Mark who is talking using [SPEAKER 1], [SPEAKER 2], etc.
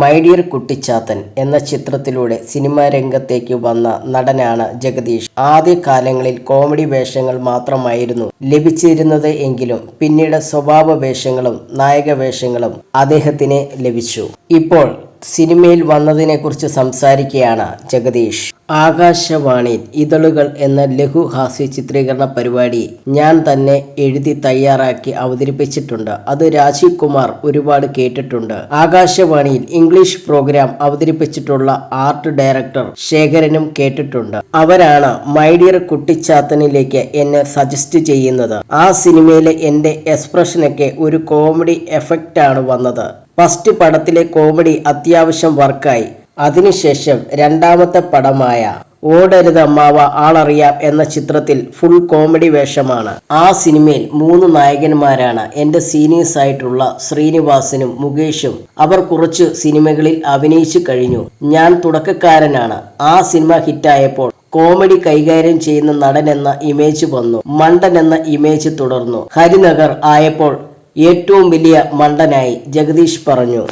[SPEAKER 1] My dear Kuttichathan എന്ന ചിത്രത്തിലൂടെ cinema രംഗത്തേക്ക് വന്ന നടനാണ് ജഗദീഷ്. ആദ്യ കാലങ്ങളിൽ കോമഡി വേഷങ്ങൾ മാത്രമായിരുന്നു ലഭിച്ചിരുന്നത് എങ്കിലും പിന്നീട് സ്വഭാവ വേഷങ്ങളും നായക വേഷങ്ങളും അദ്ദേഹത്തിന് ലഭിച്ചു. ഇപ്പോൾ സിനിമയിൽ വന്നതിനെക്കുറിച്ച് സംസാരിക്കുകയാണ് ജഗദീഷ്. ആകാശവാണി ഇതളുകൾ എന്ന ലഘു ഹാസ്യ ചിത്രീകരണ പരിപാടി ഞാൻ തന്നെ എഴുതി തയ്യാറാക്കി അവതരിപ്പിച്ചിട്ടുണ്ട്. അത് രാജീവ് കുമാർ ഒരുപാട് കേട്ടിട്ടുണ്ട്. ആകാശവാണിയിൽ ഇംഗ്ലീഷ് പ്രോഗ്രാം അവതരിപ്പിച്ചിട്ടുള്ള ആർട്ട് ഡയറക്ടർ ശേഖരനും കേട്ടിട്ടുണ്ട്. അവരാണ് മൈഡിയർ കുട്ടിച്ചാത്തനിലേക്ക് എന്നെ സജസ്റ്റ് ചെയ്യുന്നത്. ആ സിനിമയിലെ എന്റെ എക്സ്പ്രഷനൊക്കെ ഒരു കോമഡി എഫക്റ്റ് ആണ് വന്നത്. ഫസ്റ്റ് പടത്തിലെ കോമഡി അത്യാവശ്യം വർക്കായി. അതിനുശേഷം രണ്ടാമത്തെ പടമായ ഓടരുത് അമ്മാവ ആളറിയാം എന്ന ചിത്രത്തിൽ ഫുൾ കോമഡി വേഷമാണ്. ആ സിനിമയിൽ മൂന്ന് നായകന്മാരാണ് എന്റെ സീനിയേഴ്സ് ആയിട്ടുള്ള ശ്രീനിവാസനും മുകേഷും. അവർ കുറച്ച് സിനിമകളിൽ അഭിനയിച്ചു കഴിഞ്ഞു. ഞാൻ തുടക്കക്കാരനാണ്. ആ സിനിമ ഹിറ്റായപ്പോൾ കോമഡി കൈകാര്യം ചെയ്യുന്ന നടൻ എന്ന ഇമേജ് വന്നു. മണ്ടൻ എന്ന ഇമേജ് തുടർന്നു. ഹരിനഗർ ആയപ്പോൾ ഏറ്റവും വലിയ മണ്ടനായി ജഗദീഷ് പറഞ്ഞു.